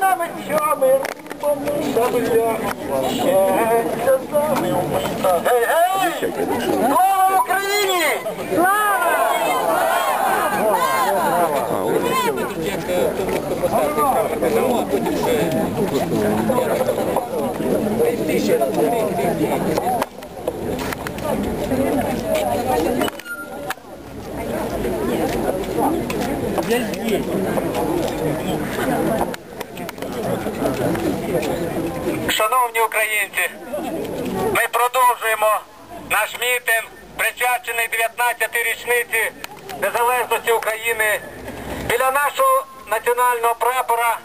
нами чоми, Гей, гей! Слава Україні! Шановні українці, ми продовжуємо наш мітинг, присвячений 19-й річниці незалежності України біля нашого національного прапора,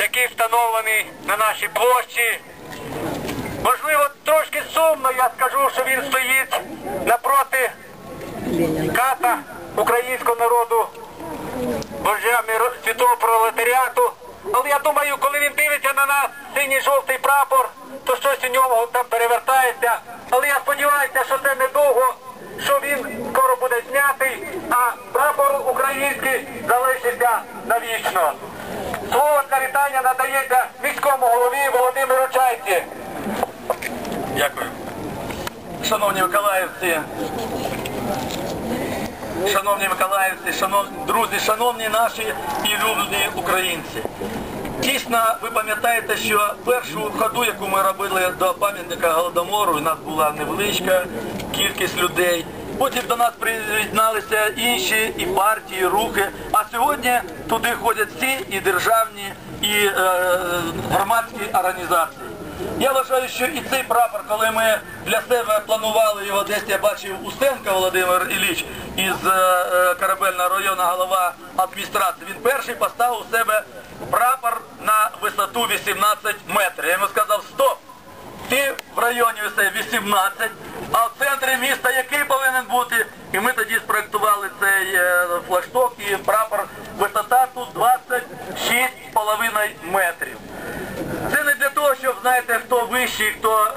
який встановлений на нашій площі. Можливо, трошки сумно я скажу, що він стоїть напроти ката українського народу вождями світового пролетаріату. Але я думаю, коли він дивиться на нас синій жовтий прапор, то щось у нього там перевертається. Але я сподіваюся, що це недовго, що він скоро буде знятий, а прапор український залишиться навічно. Слово для вітання надається міському голові Володимиру Чайці. Дякую. Шановні миколаївці, шановні миколаївці, шановні друзі, шановні наші і улюблені українці. Дійсно, ви пам'ятаєте, що першу ходу, яку ми робили до пам'ятника Голодомору, у нас була невеличка кількість людей. Потім до нас приєдналися інші і партії, і рухи. А сьогодні туди ходять всі і державні, і е, громадські організації. Я вважаю, що і цей прапор, коли ми для себе планували його десь, я бачив Устенко Володимир Ілліч із е, корабельного району голова адміністрації. Він перший поставив у себе прапор на висоту 18 метрів. Я йому сказав, стоп! Ти в районі усе 18, а в центрі міста який повинен бути? І ми тоді спроектували цей е, флагшток і прапор висота тут 26,5 метрів. Того, щоб знаєте, хто вищий, хто е,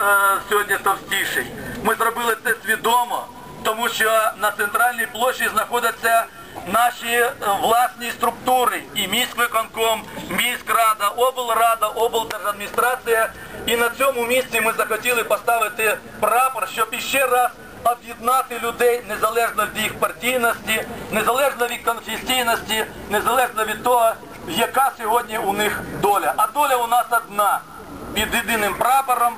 сьогодні товстіший. Ми зробили це свідомо, тому що на центральній площі знаходяться наші е, власні структури. І міськвиконком, міськрада, облрада, облдержадміністрація. І на цьому місці ми захотіли поставити прапор, щоб іще раз об'єднати людей незалежно від їх партійності, незалежно від конфесійності, незалежно від того, яка сьогодні у них доля. А доля у нас одна під єдиним прапором,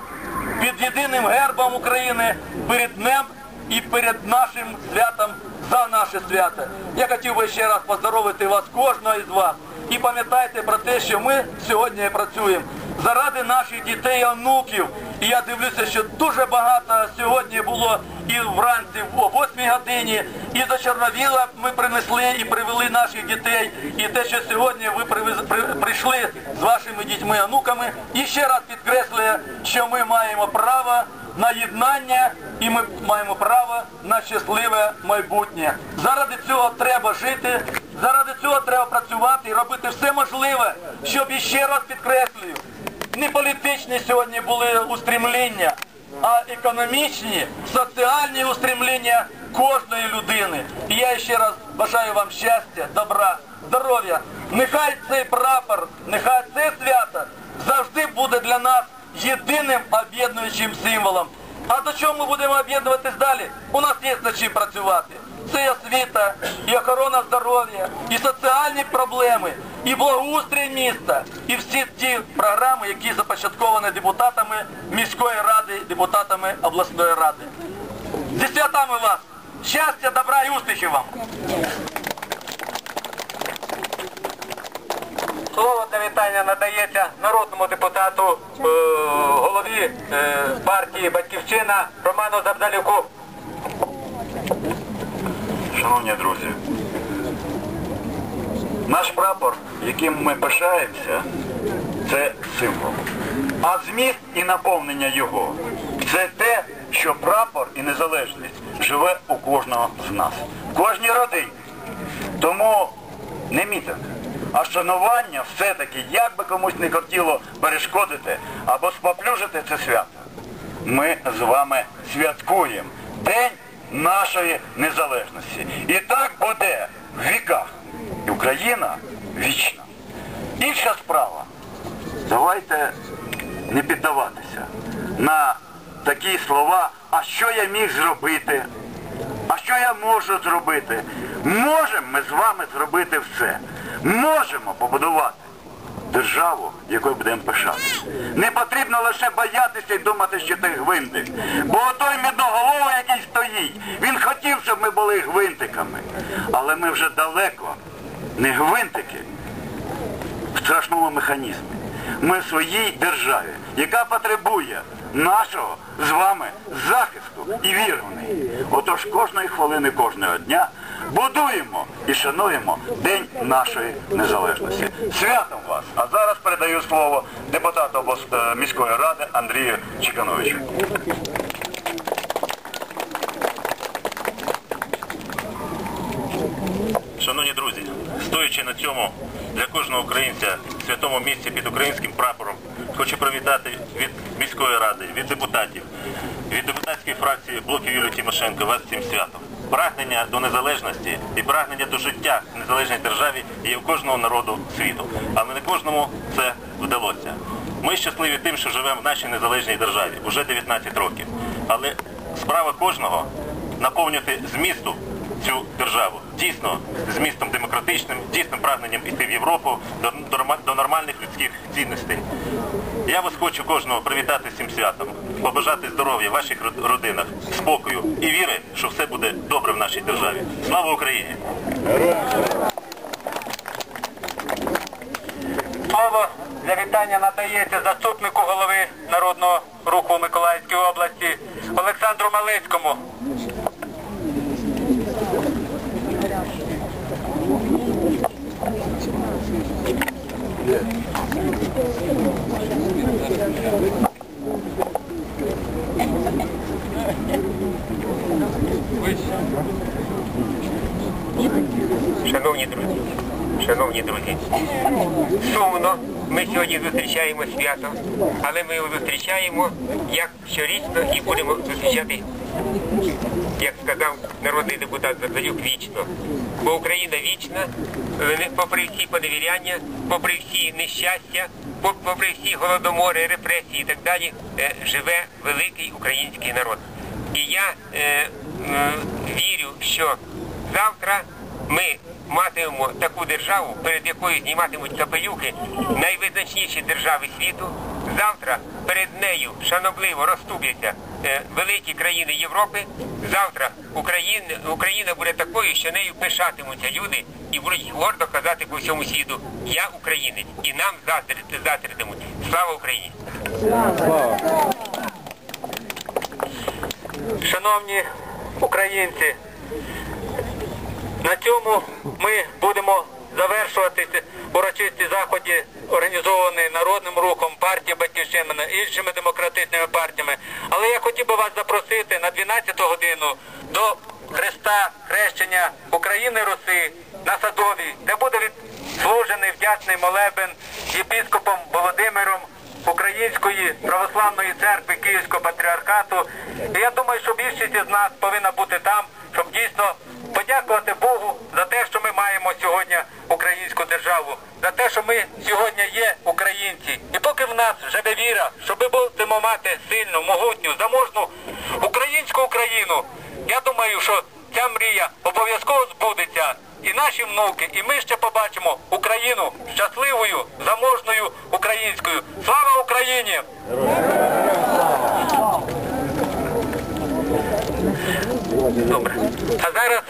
під єдиним гербом України, перед днем і перед нашим святом за наше свято. Я хотів би ще раз поздоровити вас, кожного із вас. І пам'ятайте про те, що ми сьогодні працюємо заради наших дітей і онуків. І я дивлюся, що дуже багато сьогодні було і вранці о 8 годині, і до Чорновіла ми принесли і привели наших дітей. І те, що сьогодні ви привез- при- прийшли з вашими дітьми онуками, і ще раз підкреслює, що ми маємо право на єднання і ми маємо право на щасливе майбутнє. Заради цього треба жити, заради цього треба працювати і робити все можливе, щоб іще раз підкреслюю, не політичні сьогодні були устремління, а економічні, соціальні устремління кожної людини. І я ще раз бажаю вам щастя, добра, здоров'я. Нехай цей прапор, нехай це свято завжди буде для нас єдиним об'єднуючим символом. А до чого ми будемо об'єднуватись далі? У нас є над чим працювати. Це освіта, і охорона здоров'я, і соціальні проблеми, і благоустрій міста, і всі ті програми, які започатковані депутатами міської ради, депутатами обласної ради. Зі святами вас! Щастя, добра і успіхів вам! Слово для вітання надається народному депутату, е, голові е, партії Батьківщина Роману Забдалюку. Шановні друзі, наш прапор, яким ми пишаємося, це символ. А зміст і наповнення його це те, що прапор і незалежність живе у кожного з нас, в кожній родині. Тому не мітинг, а шанування все-таки, як би комусь не хотіло перешкодити або споплюжити це свято. Ми з вами святкуємо День нашої незалежності. І так буде в віках. І Україна вічна. Інша справа. Давайте не піддаватися на такі слова, а що я міг зробити? А що я можу зробити? Можемо ми з вами зробити все. Можемо побудувати державу, якою будемо пишати. Не потрібно лише боятися і думати, що ти гвинтик. Бо той медоголовий, який стоїть, він хотів, щоб ми були гвинтиками. Але ми вже далеко не гвинтики в страшному механізмі. Ми в своїй державі, яка потребує нашого з вами захисту і віри в неї. Отож кожної хвилини, кожного дня будуємо і шануємо День нашої незалежності. Святом вас! А зараз передаю слово депутату е, міської ради Андрію Чекановичу. Шановні друзі, стоячи на цьому для кожного українця святому місці під українським прапором, хочу привітати від міської ради, від депутатів, від депутатської фракції блоків Юлії Тимошенко вас цим святом. Прагнення до незалежності і прагнення до життя в незалежній державі є у кожного народу світу, але не кожному це вдалося. Ми щасливі тим, що живемо в нашій незалежній державі уже 19 років. Але справа кожного наповнювати змісту цю державу. Дійсно, змістом демократичним, дійсним прагненням іти в Європу до, до, нормальних людських цінностей. Я вас хочу кожного привітати з цим святом, побажати здоров'я в ваших родинах, спокою і віри, що все буде добре в нашій державі. Слава Україні! Слово для вітання надається заступнику голови Народного руху Миколаївської області Олександру Малецькому. Шановні друзі, шановні друзі, сумно ми сьогодні зустрічаємо свято, але ми його зустрічаємо як щорічно і будемо зустрічати, як сказав народний депутат Задалюк, вічно. Бо Україна вічна, е, попри всі поневіряння, попри всі нещастя, попри всі голодомори, репресії і так далі, е, живе великий український народ. І я е, м, вірю, що завтра ми матимемо таку державу, перед якою зніматимуть капелюхи найвизначніші держави світу. Завтра перед нею шанобливо розступляться е, великі країни Європи. Завтра Україна, Україна буде такою, що нею пишатимуться люди і будуть гордо казати по всьому світу Я українець, і нам заздритимуть. Слава Україні! Шановні українці, на цьому ми будемо завершувати урочисті заходи, організовані народним рухом, партією Батьківщина, іншими демократичними партіями. Але я хотів би вас запросити на 12 годину до Христа хрещення України Руси на Садовій, де буде відслужений вдячний молебен єпіскопом Володимиром Української православної церкви Київського патріархату. І я думаю, що більшість із нас повинна бути там, щоб дійсно подякувати Богу за те, що ми маємо сьогодні українську державу, за те, що ми сьогодні є українці. І поки в нас живе віра, що ми будемо мати сильну, могутню, заможну українську Україну, я думаю, що ця мрія обов'язково збудеться. І наші внуки, і ми ще побачимо Україну щасливою, заможною українською. Слава Україні! Добре. А зараз,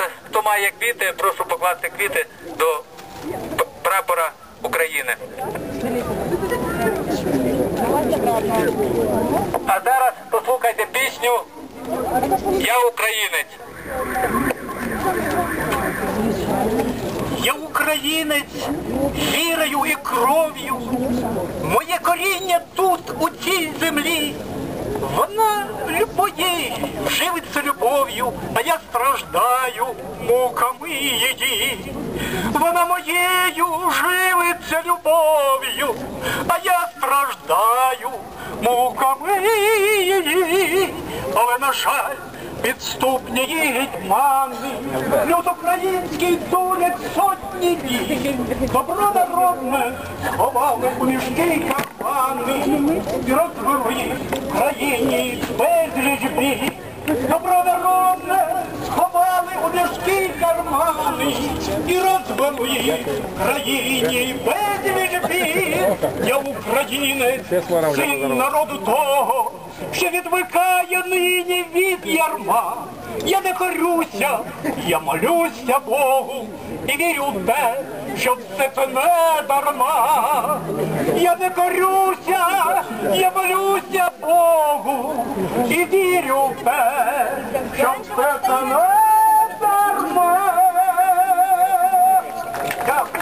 має квіти, прошу покласти квіти до прапора України. А зараз послухайте пісню Я українець. Я українець вірою і кров'ю. Моє коріння тут, у цій землі. Вона любої живиться любов'ю, а я страждаю муками її. Вона моєю живиться любов'ю, а я страждаю муками її. Але, на жаль, підступні гетьмани, люд український дурять сотні дій, добро народне сховали у мішки кармани, і розвели країні безліч бій. Добро народне сховали у мішки кармани, і розвели країні безліч бій. Я українець, син народу того, що відвикає нині від ярма. Я не корюся, я молюся Богу і вірю в те, що все це не дарма. Я не корюся, я молюся Богу і вірю в те, що все це не дарма. Дякую.